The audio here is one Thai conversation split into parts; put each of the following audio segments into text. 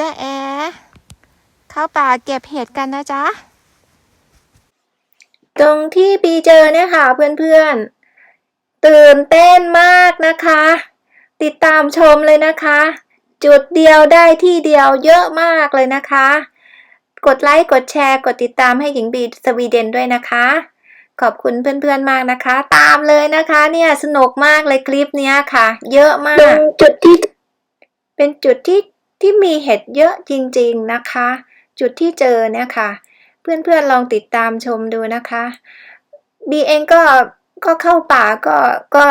เจ๊แอ เข้าป่าเก็บเห็ดกันนะจ๊ะ ตรงที่ปีเจอเนี่ยค่ะเพื่อนๆ ตื่นเต้นมากนะคะ ติดตามชมเลยนะคะ จุดเดียวได้ที่เดียวเยอะมากเลยนะคะ กดไลค์ กดแชร์ กดติดตามให้หญิงบีสวีเดนด้วยนะคะ ขอบคุณเพื่อนๆมากนะคะ ตามเลยนะคะเนี่ยสนุกมากเลยคลิปเนี้ยค่ะ เยอะมาก จุดที่ เป็นจุดที่ ที่มีเห็ดเยอะจริงๆนะคะ จุดที่เจอเนี่ยค่ะ เพื่อนๆลองติดตามชมดูนะคะบีเองก็ก็เข้าป่าก็ก็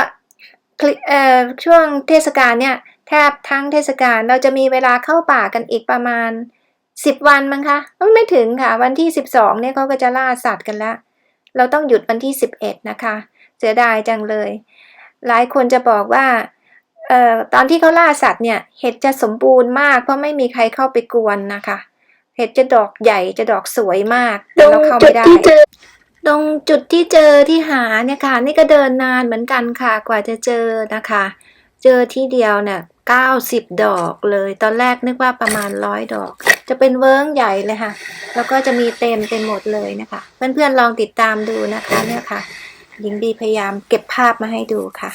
เอ่อช่วงเทศกาลเนี่ยแทบทั้งเทศกาลเราจะมีเวลาเข้าป่ากันอีกประมาณสิบวันมั้งคะไม่ถึงค่ะ วันที่สิบสองเนี่ยเขาก็จะล่าสัตว์กันแล้วเราต้องหยุดวันที่สิบเอ็ดนะคะ เสียดายจังเลย หลายคนจะบอกว่า เอ่อตอนที่เขาล่าสัตว์เนี่ยเห็ดจะสมบูรณ์มากเพราะไม่มีใครเข้าไปกวนนะคะ เห็ดจะดอกใหญ่จะดอกสวยมากแต่เราเข้าไม่ได้ตรงจุดที่เจอที่หาเนี่ยค่ะ นี่ก็เดินนานเหมือนกันค่ะ กว่าจะเจอนะคะ เจอที่เดียวเนี่ยเก้าสิบดอกเลย ตอนแรกนึกว่าประมาณร้อยดอก จะเป็นเวิ้งใหญ่เลยค่ะ แล้วก็จะมีเต็มเต็มหมดเลยนะคะ เพื่อนๆลองติดตามดูนะคะเนี่ยค่ะหญิงบีพยายามเก็บภาพมาให้ดูค่ะ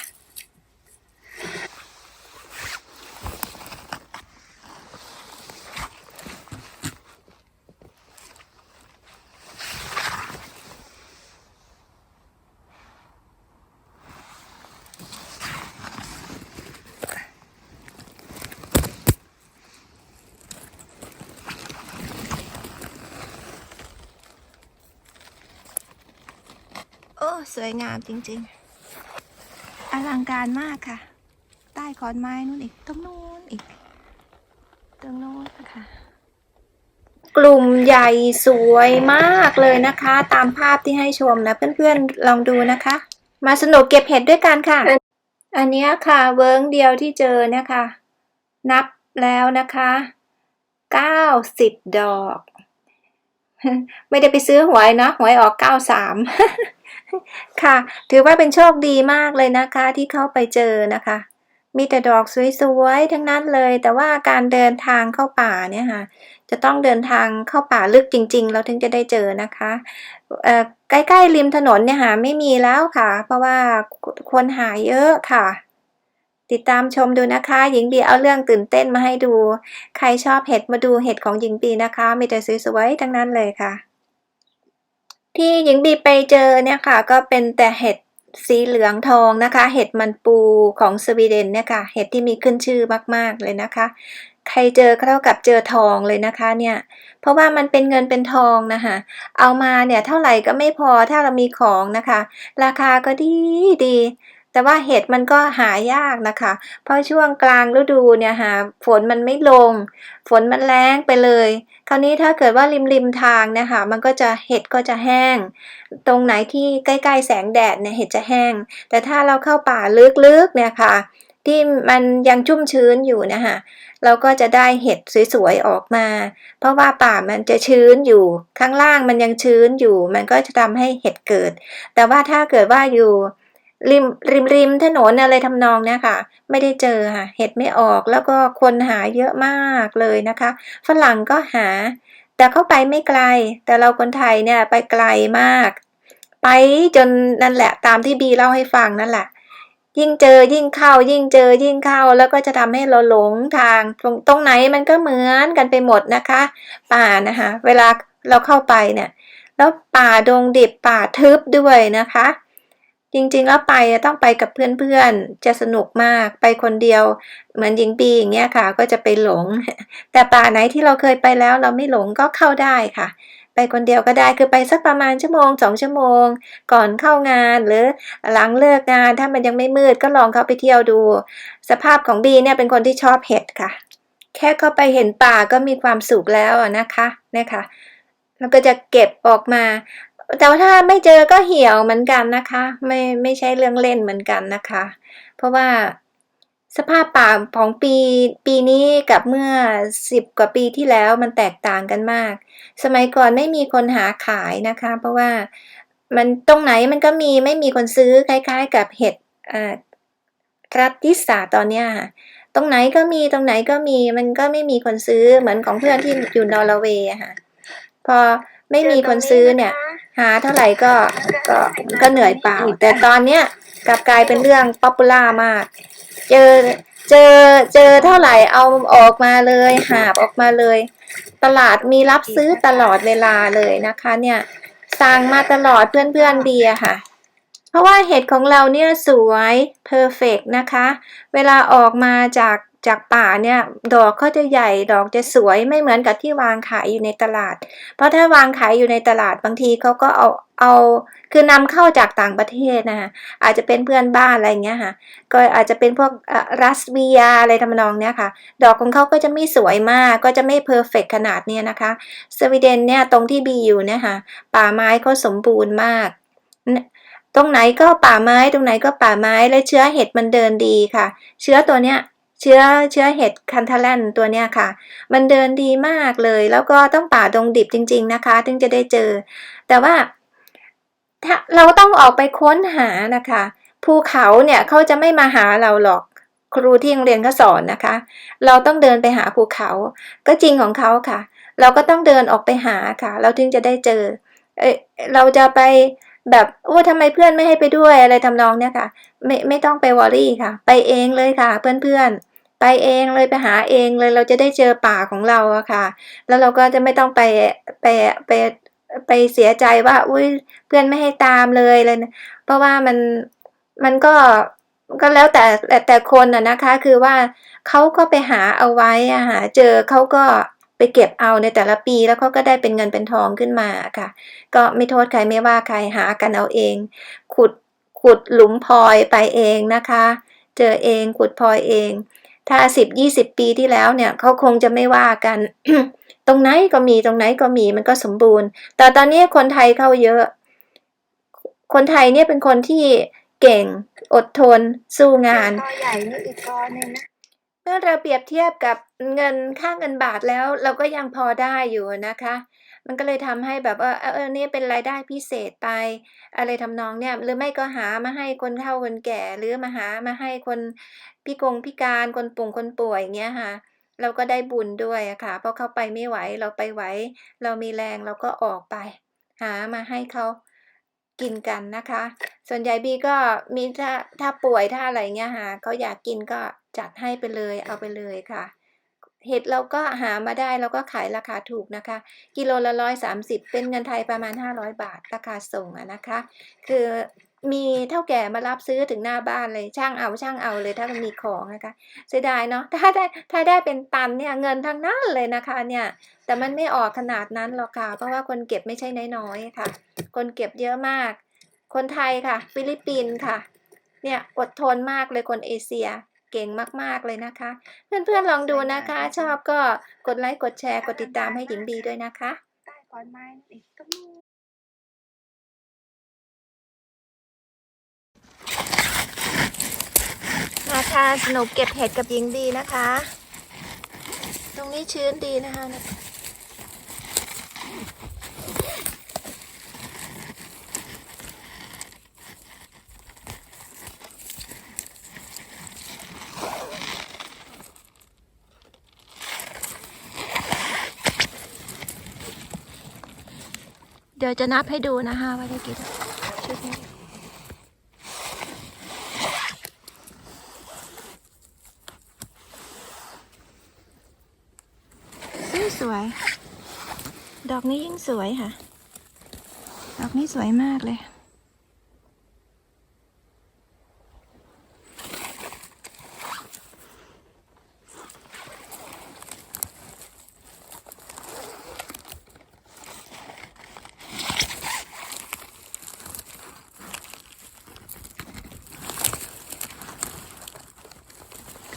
สวยงามจริงๆ อลังการมากค่ะ ใต้ขอนไม้นู่นอีกตรงนู้นอีกตรงนู้นนะคะกลุ่มใหญ่สวยมากเลยนะคะ ตามภาพที่ให้ชมนะเพื่อนๆลองดูนะคะ มาสนุกเก็บเห็ดด้วยกันค่ะ อันนี้ค่ะเวิร์งเดียวที่เจอเนี่ยค่ะนับแล้วนะคะเก้าสิบดอก ไม่ได้ไปซื้อหวยนะหวยออกเก้าสาม ค่ะ ถือว่าเป็นโชคดีมากเลยนะคะที่เข้าไปเจอนะคะ มีแต่ดอกสวยๆทั้งนั้นเลย แต่ว่าการเดินทางเข้าป่าเนี่ยค่ะ จะต้องเดินทางเข้าป่าลึกจริง ๆ เราถึงจะได้เจอนะคะเออใกล้ๆริมถนนเนี่ยหาไม่มีแล้วค่ะ เพราะว่าคนหาเยอะค่ะติดตามชมดูนะคะ หญิงบีเอาเรื่องตื่นเต้นมาให้ดู ใครชอบเห็ดมาดูเห็ดของหญิงบีนะคะ มีแต่สวยๆทั้งนั้นเลยค่ะ ที่หญิงบีไปเจอเนี่ยค่ะก็เป็นแต่เห็ดสีเหลืองทองนะคะ เห็ดมันปูของสวีเดนเนี่ยค่ะเห็ดที่มีขึ้นชื่อมากๆเลยนะคะ ใครเจอเท่ากับเจอทองเลยนะคะเนี่ยเพราะว่ามันเป็นเงินเป็นทองนะคะเอามาเนี่ยเท่าไหร่ก็ไม่พอถ้าเรามีของนะคะ ราคาก็ดีดี แต่ว่าเห็ดมันก็หายากนะคะ เพราะช่วงกลางฤดูเนี่ยหาฝนมันไม่ลง ฝนมันแรงไปเลย คราวนี้ถ้าเกิดว่าริมริมทางนี่ยค่ะมันก็จะเห็ดก็จะแห้ง ตรงไหนที่ใกล้ๆแสงแดดเนี่ยเห็ดจะแห้ง แต่ถ้าเราเข้าป่าลึกๆเนี่ยค่ะ ที่มันยังชุ่มชื้นอยู่นะคะเราก็จะได้เห็ดสวยๆออกมา เพราะว่าป่ามันจะชื้นอยู่ ข้างล่างมันยังชื้นอยู่ มันก็จะทำให้เห็ดเกิด แต่ว่าถ้าเกิดว่าอยู่ ริมริมริมถนนอะไรทำนองเนี้ยค่ะ ไม่ได้เจอค่ะ เห็ดไม่ออกแล้วก็คนหาเยอะมากเลยนะคะ ฝรั่งก็หา แต่เข้าไปไม่ไกล แต่เราคนไทยเนี่ยไปไกลมาก ไปจนนั่นแหละตามที่บีเล่าให้ฟังนั่นแหละ ยิ่งเจอยิ่งเข้า ยิ่งเจอยิ่งเข้า แล้วก็จะทำให้เราหลงทางตรงตรงไหนมันก็เหมือนกันไปหมดนะคะ ป่านะคะ เวลาเราเข้าไปเนี่ย แล้วป่าดงดิบป่าทึบด้วยนะคะ จริงๆ แล้วไปต้องไปกับเพื่อนๆ จะสนุกมากไปคนเดียว เหมือนหญิงปีอย่างเงี้ยค่ะ ก็จะไปหลง แต่ป่าไหนที่เราเคยไปแล้วเราไม่หลงก็เข้าได้ค่ะ ไปคนเดียวก็ได้คือไปสักประมาณชั่วโมงสองชั่วโมง ก่อนเข้างานหรือหลังเลิกงานถ้ามันยังไม่มืดก็ลองเข้าไปเที่ยวดู สภาพของบีเนี่ยเป็นคนที่ชอบเห็ดค่ะ แค่เข้าไปเห็นป่าก็มีความสุขแล้วนะคะเนี่ยค่ะแล้วก็จะเก็บออกมา แต่ว่าถ้าไม่เจอก็เหี่ยวเหมือนกันนะคะ ไม่ไม่ใช่เรื่องเล่นเหมือนกันนะคะ เพราะว่าสภาพป่าของปีปีนี้กับเมื่อสิบกว่าปีที่แล้วมันแตกต่างกันมาก สมัยก่อนไม่มีคนหาขายนะคะ เพราะว่ามันตรงไหนมันก็มีไม่มีคนซื้อคล้ายๆ กับเห็ดรัตติสาตอนเนี้ยตรงไหนก็มีตรงไหนก็มีมันก็ไม่มีคนซื้อเหมือนของเพื่อนที่อยู่นอร์เวย์ค่ะ พอไม่มีคนซื้อเนี่ย หาเท่าไหร่ก็ก็ก็เหนื่อยเปล่า แต่ตอนเนี้ยกลับกลายเป็นเรื่องป๊อปปูล่ามาก เจอเจอเจอเท่าไหร่เอาออกมาเลยหาบออกมาเลย ตลาดมีรับซื้อตลอดเวลาเลยนะคะ เนี่ยสั่งมาตลอดเพื่อนๆเบียค่ะ เพราะว่าเห็ดของเราเนี่ยสวยเพอร์เฟกนะคะ เวลาออกมาจาก จากป่าเนี่ยดอกเขาจะใหญ่ดอกจะสวยไม่เหมือนกับที่วางขายอยู่ในตลาด เพราะถ้าวางขายอยู่ในตลาดบางทีเขาก็เอาเอาคือนำเข้าจากต่างประเทศนะคะอาจจะเป็นเพื่อนบ้านอะไรเงี้ยค่ะก็อาจจะเป็นพวกรัสเวียอะไรทำนองเนี้ยค่ะ ดอกของเขาก็จะไม่สวยมากก็จะไม่เพอร์เฟกขนาดเนี้ยนะคะสวีเดนเนี่ยตรงที่บีอยู่เนี่ยค่ะป่าไม้เขาสมบูรณ์มากตรงไหนก็ป่าไม้ตรงไหนก็ป่าไม้และเชื้อเห็ดมันเดินดีค่ะ เชื้อตัวเนี้ย เชื้อเชื้อเห็ดคันทาแลนตัวเนี้ยค่ะ มันเดินดีมากเลย แล้วก็ต้องป่าดงดิบจริง ๆนะคะ ถึงจะได้เจอ แต่ว่าถ้าเราต้องออกไปค้นหานะคะ ภูเขาเนี่ยเขาจะไม่มาหาเราหรอกครูที่โรงเรียนก็สอนนะคะ เราต้องเดินไปหาภูเขา ก็จริงของเขาค่ะ เราก็ต้องเดินออกไปหาค่ะ เราถึงจะได้เจอ เอยเราจะไปแบบโอ้ทำไมเพื่อนไม่ให้ไปด้วยอะไรทำนองเนี้ยค่ะ ไม่ไม่ต้องไปวอรี่ค่ะ ไปเองเลยค่ะ เพื่อนๆ ไปเองเลยไปหาเองเลยเราจะได้เจอป่าของเราอะค่ะ แล้วเราก็จะไม่ต้องไปไปไปไปเสียใจว่า อุ้ยเพื่อนไม่ให้ตามเลยเลยนะเพราะว่ามันมันก็ก็แล้วแต่แต่คนอะนะคะ คือว่าเขาก็ไปหาเอาไว้อะหาเจอเขาก็ไปเก็บเอาในแต่ละปีแล้วเขาก็ได้เป็นเงินเป็นทองขึ้นมาค่ะ ก็ไม่โทษใครไม่ว่าใครหากันเอาเอง ขุดขุดหลุมพลอยไปเองนะคะ เจอเองขุดพลอยเอง ถ้าสิบยี่สิบปีที่แล้วเนี่ยเขาคงจะไม่ว่ากัน ตรงไหนก็มีตรงไหนก็มีมันก็สมบูรณ์ แต่ตอนนี้คนไทยเข้าเยอะ คนไทยเนี่ยเป็นคนที่เก่งอดทน สู้งานกอใหญ่นี่อีกกอหนึ่งนะ เมื่อเราเปรียบเทียบกับเงินค่าเงินบาทแล้ว เราก็ยังพอได้อยู่นะคะ มันก็เลยทำให้แบบว่าเออเนี่ยเป็นรายได้พิเศษไป อะไรทำนองเนี่ยหรือไม่ก็หามาให้คนเฒ่าคนแก่ หรือมาหามาให้คนพิกงพิการคนปุ่งคนป่วยอย่างเงี้ยค่ะ เราก็ได้บุญด้วยอะค่ะ เพราะเขาไปไม่ไหวเราไปไหว เรามีแรงเราก็ออกไป หามาให้เขากินกันนะคะ ส่วนใหญ่บีก็มีถ้าถ้าป่วยถ้าอะไรเงี้ยค่ะเขาอยากกินก็ จัดให้ไปเลยเอาไปเลยค่ะ เห็ดเราก็หามาได้เราก็ขายราคาถูกนะคะ กิโลละร้อยสามสิบเป็นเงินไทยประมาณห้าร้อยบาทราคาส่งอะนะคะ คือมีเท่าแก่มารับซื้อถึงหน้าบ้านเลยช่างเอาช่างเอาเลยถ้ามันมีของนะคะเสียดายเนาะถ้าได้ถ้าได้เป็นตันเนี่ยเงินทั้งนั้นเลยนะคะเนี่ยแต่มันไม่ออกขนาดนั้นหรอกค่ะ เพราะว่าคนเก็บไม่ใช่น้อยๆค่ะ คนเก็บเยอะมาก คนไทยค่ะ ฟิลิปปินส์ค่ะ เนี่ยอดทนมากเลยคนเอเชีย เก่งมากๆเลยนะคะ เพื่อนๆลองดูนะคะ ชอบก็กดไลค์กดแชร์กดติดตามให้หญิงบีด้วยนะคะใต้ขอนไม้นู่นอีกตรงนู้นมาค่ะสนุกเก็บเห็ดกับหญิงดีนะคะ ตรงนี้ชื้นดีนะคะ ดี๋ยวจะนับให้ดูนะคะว่าได้กี่ดอกชุดนี้สวยสวย ดอกนี้ยิ่งสวยค่ะ ดอกนี้สวยมากเลย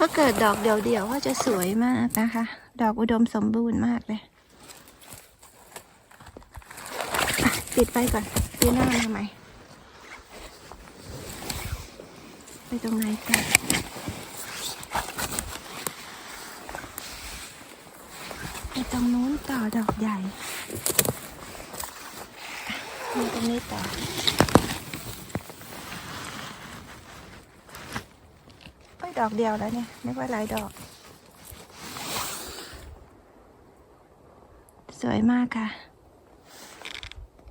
ก็เกิดดอกเดี่ยวๆก็จะสวยมากนะคะ ดอกอุดมสมบูรณ์มากเลยปิดไปก่อนปีหน้ามาใหม่ไปตรงไหนกันไปตรงนู้นต่อดอกใหญ่มาตรงนี้ต่อ ไป ดอกเดียวแล้วเนี่ยนึกว่าหลายดอก สวยมากค่ะ